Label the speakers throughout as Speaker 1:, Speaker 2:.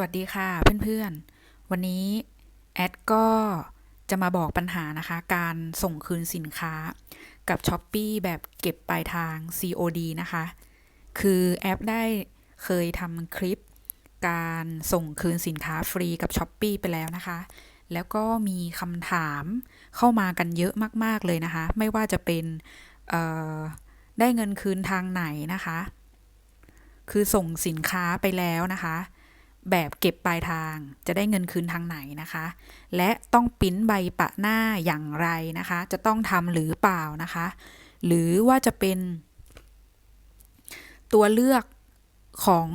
Speaker 1: วัสดีค่ะเพื่อนๆ วันนี้แอดก็จะมาบอกปัญหานะคะ การส่งคืนสินค้ากับ s h อ p e e แบบเก็บปลายทาง COD นะคะ คือแอปได้เคยทำคลิป การส่งคืนสินค้าฟรีกับ s h อ p e e ไปแล้วนะคะ แล้วก็มีคำถามเข้ามากันเยอะมากๆเลยนะคะ ไม่ว่าจะเป็นได้เงินคืนทางไหนนะคะ คือส่งสินค้าไปแล้วนะคะ แบบเก็บปลายทาง จะได้เงินคืนทางไหนนะคะ และต้องปิ้นใบปะหน้าอย่างไรนะคะ จะต้องทำหรือเปล่านะคะ หรือว่าจะเป็นตัวเลือกของ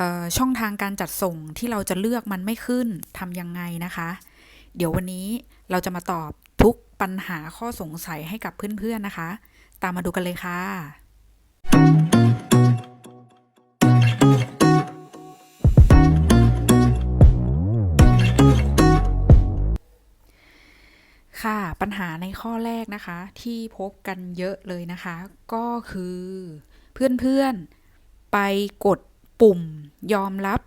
Speaker 1: ออช่องทางการจัดส่งที่เราจะเลือกมันไม่ขึ้นทำยังไงนะคะ เดี๋ยววันนี้เราจะมาตอบทุกปัญหาข้อสงสัยให้กับเพื่อนๆนะคะ ตามมาดูกันเลยค่ะ ค่ะปัญหาในข้อแรกนะคะ ที่พบกันเยอะเลยนะคะ ก็คือเพื่อนๆไปกดปุ่มยอมรับ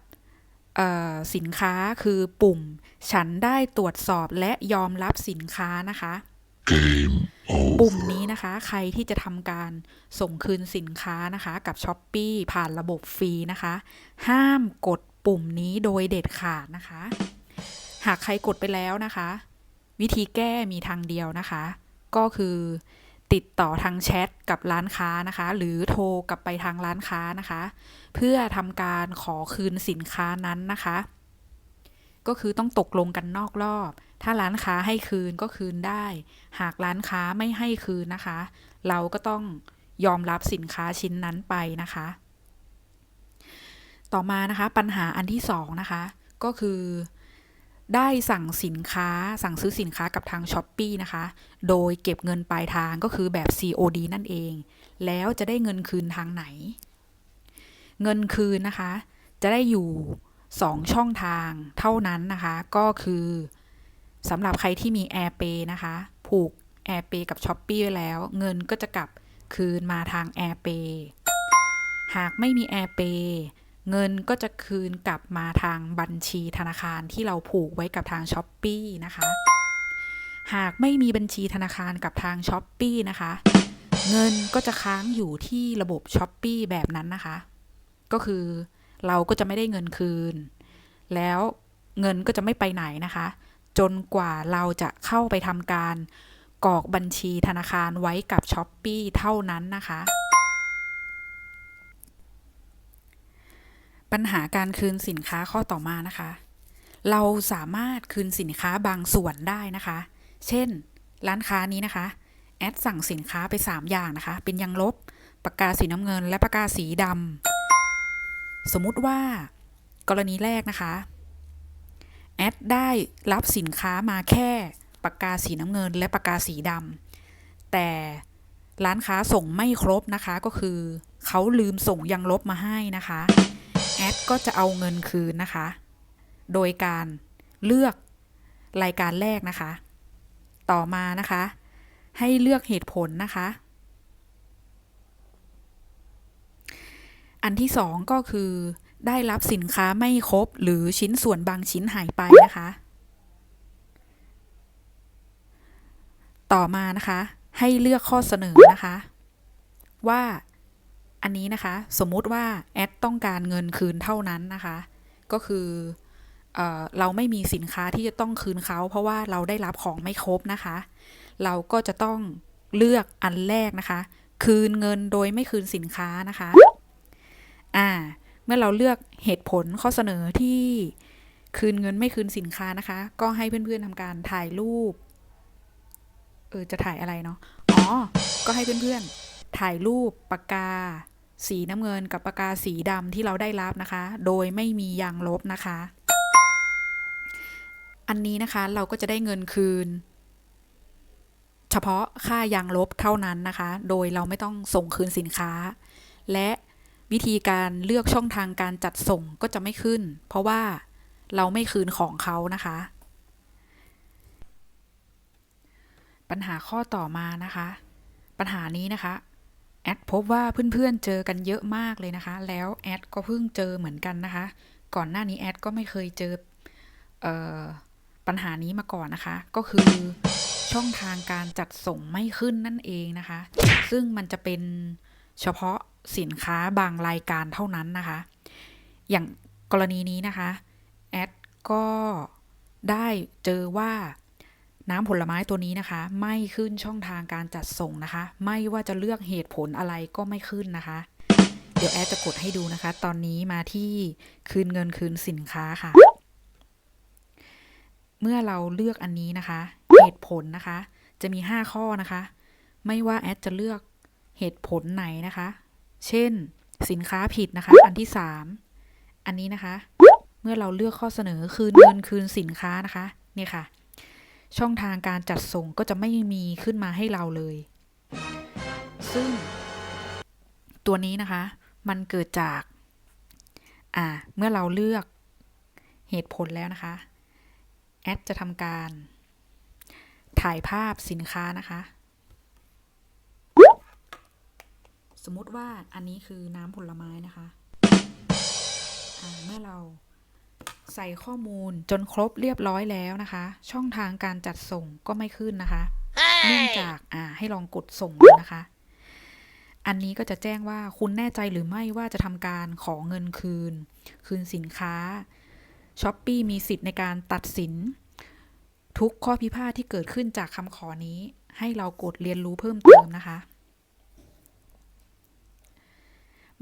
Speaker 1: เอ่อสินค้าคือปุ่ม ฉันได้ตรวจสอบและยอมรับสินค้านะคะ
Speaker 2: Game
Speaker 1: ปุ่ม
Speaker 2: over.
Speaker 1: นี้นะคะ ใครที่จะทำการส่งคืนสินค้านะคะ กับ s h อ p e e ผ่านระบบฟรีนะคะ ห้ามกดปุ่มนี้โดยเด็ดขาดนะคะ หากใครกดไปแล้วนะคะ วิธีแก้มีทางเดียวนะคะ ก็คือติดต่อทางแชทกับร้านค้านะคะ หรือโทรกลับไปทางร้านค้านะคะ เพื่อทำการขอคืนสินค้านั้นนะคะ ก็คือต้องตกลงกันนอกรอบ ถ้าร้านค้าให้คืนก็คืนได้ หากร้านค้าไม่ให้คืนนะคะ เราก็ต้องยอมรับสินค้าชิ้นนั้นไปนะคะ ต่อมานะคะปัญหาอันที่สองนะคะ ก็คือ ได้สั่งสินค้าสั่งซื้อสินค้ากับทาง s h อ p e e นะคะ โดยเก็บเงินปลายทางก็คือแบบ COD นั่นเอง แล้วจะได้เงินคืนทางไหน เงินคืนนะคะ จะได้อยู่ 2 ช่องทางเท่านั้นนะคะ ก็คือสำหรับใครที่มี AirPay นะคะ ผูก AirPay กับ s h อ p e e ไว้แล้ว เงินก็จะกลับคืนมาทาง AirPay หากไม่มี AirPay เงินก็จะคืนกลับมาทางบัญชีธนาคารที่เราผูกไว้กับทาง s h อ p e e นะคะ หากไม่มีบัญชีธนาคารกับทาง s h อ p e e นะคะ เงินก็จะค้างอยู่ที่ระบบ s h อ p e e แบบนั้นนะคะ ก็คือเราก็จะไม่ได้เงินคืน แล้วเงินก็จะไม่ไปไหนนะคะ จนกว่าเราจะเข้าไปทำการกรอกบัญชีธนาคารไว้กับ s h อ p e e เท่านั้นนะคะ ปัญหาการคืนสินค้าข้อต่อมานะคะ เราสามารถคืนสินค้าบางส่วนได้นะคะ เช่น ร้านค้านี้นะคะ แอดสั่งสินค้าไป 3 อย่างนะคะ เป็นยางลบ ปากกาสีน้ำเงิน และปากกาสีดำ สมมุติว่า กรณีแรกนะคะ แอดได้รับสินค้ามาแค่ปากกาสีน้ำเงิน และปากกาสีดำ แต่ร้านค้าส่งไม่ครบนะคะ ก็คือ เขาลืมส่งยางลบมาให้นะคะ แอดก็จะเอาเงินคืนนะคะ โดยการเลือกรายการแรกนะคะ ต่อมานะคะ ให้เลือกเหตุผลนะคะ อันที่สองก็คือได้รับสินค้าไม่ครบหรือชิ้นส่วนบางชิ้นหายไปนะคะ ต่อมานะคะ ให้เลือกข้อเสนอนะคะ ว่า อันนี้นะคะ สมมุติว่าแอดต้องการเงินคืนเท่านั้นนะคะ ก็คือเอเราไม่มีสินค้าที่จะต้องคืนเขา เพราะว่าเราได้รับของไม่ครบนะคะ เราก็จะต้องเลือกอันแรกนะคะ คืนเงินโดยไม่คืนสินค้านะคะอ่าเมื่อเราเลือกเหตุผลข้อเสนอที่คืนเงินไม่คืนสินค้านะคะ ก็ให้เพื่อนๆทำการถ่ายรูปเออจะถ่ายอะไรเนาะอ๋อก็ให้เพื่อนๆถ่ายรูปปากกา สีน้ำเงินกับปากกาสีดำที่เราได้รับนะคะ โดยไม่มียางลบนะคะ อันนี้นะคะเราก็จะได้เงินคืน เฉพาะค่ายางลบเท่านั้นนะคะ โดยเราไม่ต้องส่งคืนสินค้า และวิธีการเลือกช่องทางการจัดส่งก็จะไม่ขึ้น เพราะว่าเราไม่คืนของเขานะคะ ปัญหาข้อต่อมานะคะ ปัญหานี้นะคะ แอดพบว่าเพื่อนๆเจอกันเยอะมากเลยนะคะ แล้วแอดก็เพิ่งเจอเหมือนกันนะคะ ก่อนหน้านี้แอดก็ไม่เคยเจอเออปัญหานี้มาก่อนนะคะ ก็คือช่องทางการจัดส่งไม่ขึ้นนั่นเองนะคะ ซึ่งมันจะเป็นเฉพาะสินค้าบางรายการเท่านั้นนะคะ อย่างกรณีนี้นะคะแอดก็ได้เจอว่า น้ำผลไม้ตัวนี้นะคะ ไม่ขึ้นช่องทางการจัดส่งนะคะ ไม่ว่าจะเลือกเหตุผลอะไรก็ไม่ขึ้นนะคะ เดี๋ยวแอดจะกดให้ดูนะคะ ตอนนี้มาที่คืนเงินคืนสินค้าค่ะ เมื่อเราเลือกอันนี้นะคะ เหตุผลนะคะ จะมี 5 ข้อนะคะ ไม่ว่าแอดจะเลือกเหตุผลไหนนะคะ เช่น สินค้าผิดนะคะ อันที่ 3 อันนี้นะคะ เมื่อเราเลือกข้อเสนอคืนเงินคืนสินค้านะคะ เนี่ยค่ะ ช่องทางการจัดส่งก็จะไม่มีขึ้นมาให้เราเลย ซึ่ง ตัวนี้นะคะ มันเกิดจาก อ่า เมื่อเราเลือกเหตุผลแล้วนะคะ แอดจะทำการ ถ่ายภาพสินค้านะคะ สมมติว่าอันนี้คือน้ำผลไม้นะคะอ่าเมื่อเรา ใส่ข้อมูลจนครบเรียบร้อยแล้วนะคะ ช่องทางการจัดส่งก็ไม่ขึ้นนะคะเนื่องจากอ่าให้ลองกดส่งดูนะคะ อันนี้ก็จะแจ้งว่าคุณแน่ใจหรือไม่ว่าจะทำการขอเงินคืน คืนสินค้าช้อปปีมีสิทธิ์ในการตัดสิน ทุกข้อพิพาทที่เกิดขึ้นจากคำขอนี้ ให้เรากดเรียนรู้เพิ่มเติมนะคะ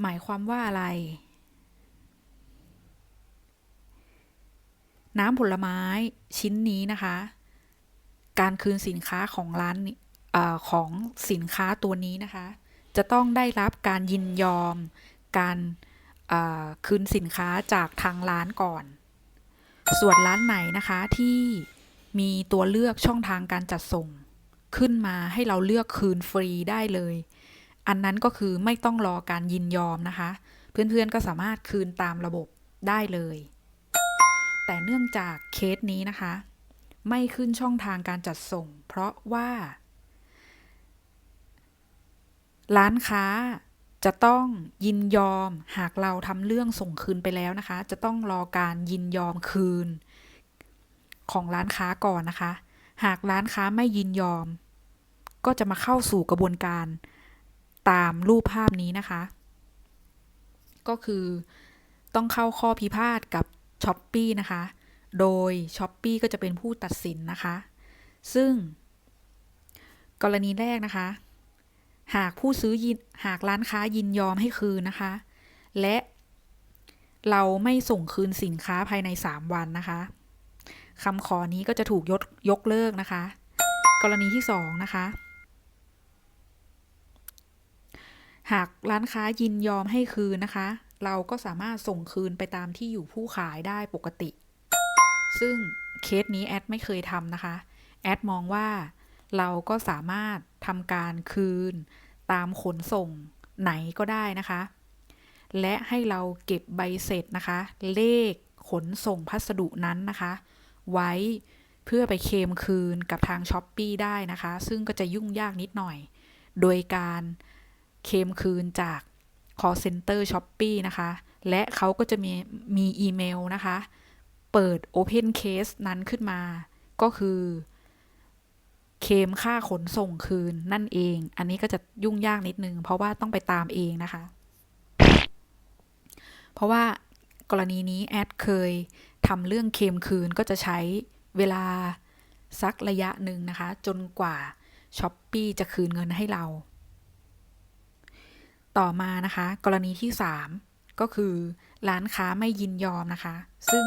Speaker 1: หมายความว่าอะไร น้ำผลไม้ชิ้นนี้นะคะ การคืนสินค้าของร้านอของสินค้าตัวนี้นะคะ จะต้องได้รับการยินยอม การคืนสินค้าจากทางร้านก่อน ส่วนร้านไหนนะคะที่มีตัวเลือกช่องทางการจัดส่ง ขึ้นมาให้เราเลือกคืนฟรีได้เลย อันนั้นก็คือไม่ต้องรอการยินยอมนะคะ เพื่อนๆก็สามารถคืนตามระบบได้เลย แต่เนื่องจากเคสนี้นะคะ ไม่ขึ้นช่องทางการจัดส่ง เพราะว่า ร้านค้าจะต้องยินยอมหากเราทำเรื่องส่งคืนไปแล้วนะคะ จะต้องรอการยินยอมคืน ของร้านค้าก่อนนะคะ หากร้านค้าไม่ยินยอม ก็จะมาเข้าสู่กระบวนการตามรูปภาพนี้นะคะ ก็คือต้องเข้าข้อพิพาทกับ ช้อปปีนะคะ โดยช้อปปีก็จะเป็นผู้ตัดสินนะคะ ซึ่ง กรณีแรกนะคะ หากผู้ซื้อยินหากร้านค้ายินยอมให้คืนนะคะ และเราไม่ส่งคืนสินค้าภายใน 3 วันนะคะคำขอนี้ก็จะถูกยกยกเลิกนะคะ กรณีที่ 2 นะคะ หากร้านค้ายินยอมให้คืนนะคะ เราก็สามารถส่งคืนไปตามที่อยู่ผู้ขายได้ปกติ ซึ่งเคสนี้แอดไม่เคยทำนะคะ แอดมองว่าเราก็สามารถทำการคืนตามขนส่งไหนก็ได้นะคะ และให้เราเก็บใบเสร็จนะคะ เลขขนส่งพัสดุนั้นนะคะ ไว้เพื่อไปเคมคืนกับทางช้อปปีได้นะคะ ซึ่งก็จะยุ่งยากนิดหน่อย โดยการเคมคืนจาก call center Shopee นะคะ และเขาก็จะมีมีอีเมลนะคะ เปิด Open Case นั้นขึ้นมา ก็คือเคมค่าขนส่งคืนนั่นเอง อันนี้ก็จะยุ่งยากนิดนึง เพราะว่าต้องไปตามเองนะคะ เพราะว่ากรณีนี้แอดเคยทำเรื่องเคมคืนก็จะใช้เวลาสักระยะหนึ่งนะคะ จนกว่า s h อ p e e จะคืนเงินให้เรา ต่อมานะคะ กรณีที่ 3 ก็คือร้านค้าไม่ยินยอมนะคะ ซึ่ง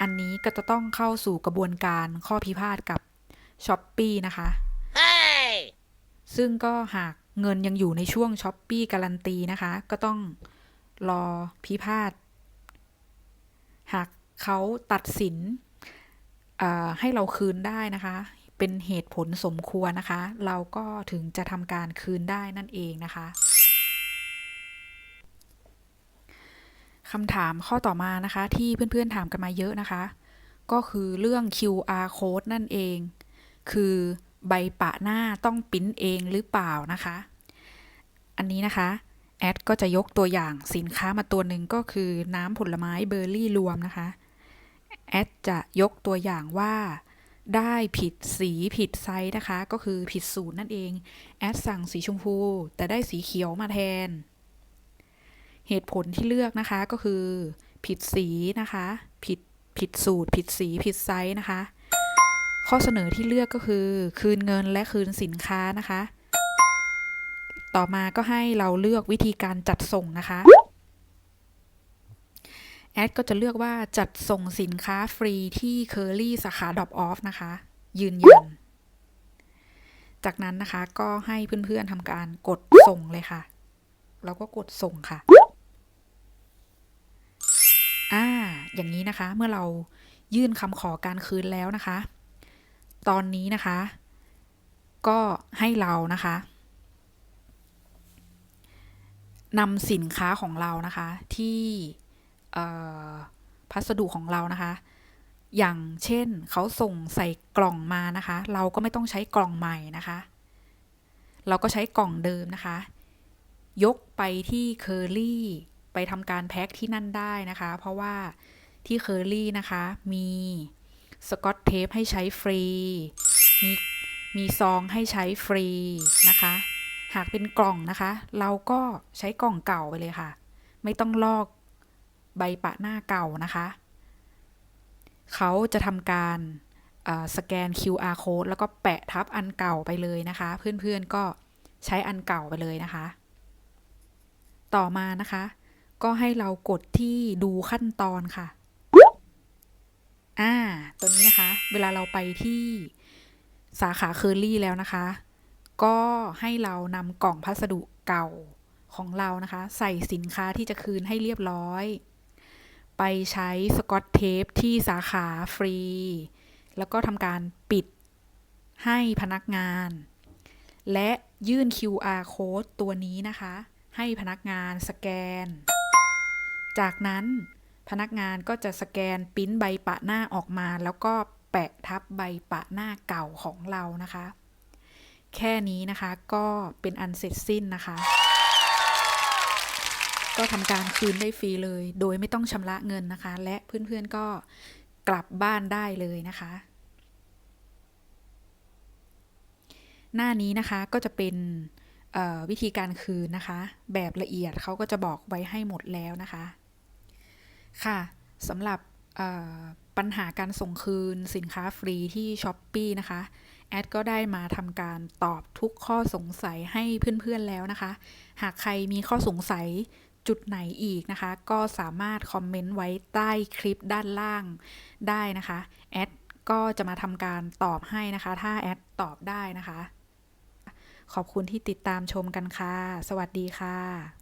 Speaker 1: อันนี้ก็จะต้องเข้าสู่กระบวนการข้อพิพาทกับ s h อ p e e นะคะซึ่งก็หากเงินยังอยู่ในช่วง s h อ p e e การันตีนะคะ ก็ต้องรอพิพาท หากเขาตัดสินให้เราคืนได้นะคะ เป็นเหตุผลสมควรนะคะ เราก็ถึงจะทำการคืนได้นั่นเองนะคะ คำถามข้อต่อมานะคะ ที่เพื่อนๆถามกันมาเยอะนะคะ ก็คือเรื่อง QR code นั่นเอง คือใบปะหน้าต้องปิ้นเองหรือเปล่านะคะ อันนี้นะคะ แอดก็จะยกตัวอย่างสินค้ามาตัวหนึ่งก็คือน้ำผลไม้เบอร์รี่รวมนะคะ แอดจะยกตัวอย่างว่าได้ผิดสีผิดไซส์นะคะ ก็คือผิดสูตรนั่นเอง แอดสั่งสีชมพู แต่ได้สีเขียวมาแทน เหตุผลที่เลือกนะคะก็คือ ผิดสีนะคะ ผิดผิดสูตร ผิดสีผิดไซส์นะคะ ข้อเสนอที่เลือกก็คือ คืนเงินและคืนสินค้านะคะ ต่อมาก็ให้เราเลือกวิธีการจัดส่งนะคะแอดก็จะเลือกว่าจัดส่งสินค้าฟรีที่เคอรี่สาขาดอปออฟนะคะ ยืนยัน จากนั้นนะคะก็ให้เพื่อนๆทำการกดส่งเลยค่ะเราก็กดส่งค่ะ อย่างนี้นะคะ เมื่อเรายื่นคำขอการคืนแล้วนะคะ ตอนนี้นะคะ ก็ให้เรานะคะนำสินค้าของเรานะคะ ที่พัสดุของเรานะคะ อย่างเช่นเขาส่งใส่กล่องมานะคะ เราก็ไม่ต้องใช้กล่องใหม่นะคะ เราก็ใช้กล่องเดิมนะคะ ยกไปที่เคอรี่ไปทำการแพ็คที่นั่นได้นะคะ เพราะว่า ที่เคอรี่นะคะ มีสกอตเทปให้ใช้ฟรี มีมีซองให้ใช้ฟรีนะคะ หากเป็นกล่องนะคะ เราก็ใช้กล่องเก่าไปเลยค่ะ ไม่ต้องลอกใบปะหน้าเก่านะคะ เขาจะทำการสแกน QR code แล้วก็แปะทับอันเก่าไปเลยนะคะ เพื่อนๆก็ใช้อันเก่าไปเลยนะคะ ต่อมานะคะ ก็ให้เรากดที่ดูขั้นตอนค่ะ อ่า ตัวนี้นะคะ เวลาเราไปที่สาขาเคอรี่แล้วนะคะ ก็ให้เรานำกล่องพัสดุเก่าของเรานะคะ ใส่สินค้าที่จะคืนให้เรียบร้อย ไปใช้สกอตเทปที่สาขาฟรี แล้วก็ทำการปิดให้พนักงาน และยื่น QR code ตัวนี้นะคะ ให้พนักงานสแกน จากนั้น พนักงานก็จะสแกนปิ้นใบปะหน้าออกมา แล้วก็แปะทับใบปะหน้าเก่าของเรานะคะ แค่นี้นะคะก็เป็นอันเสร็จสิ้นนะคะ ก็ทำการคืนได้ฟรีเลย โดยไม่ต้องชำระเงินนะคะ และเพื่อนๆก็กลับบ้านได้เลยนะคะ หน้านี้นะคะก็จะเป็นวิธีการคืนนะคะ แบบละเอียดเขาก็จะบอกไว้ให้หมดแล้วนะคะ ค่ะสำหรับปัญหาการส่งคืนสินค้าฟรีที่ s h อ p e e นะคะ แอดก็ได้มาทำการตอบทุกข้อสงสัยให้เพื่อนๆแล้วนะคะ หากใครมีข้อสงสัยจุดไหนอีกนะคะ ก็สามารถคอมเมนต์ไว้ใต้คลิปด้านล่างได้นะคะ แอดก็จะมาทำการตอบให้นะคะ ถ้าแอดตอบได้นะคะ ขอบคุณที่ติดตามชมกันค่ะ สวัสดีค่ะ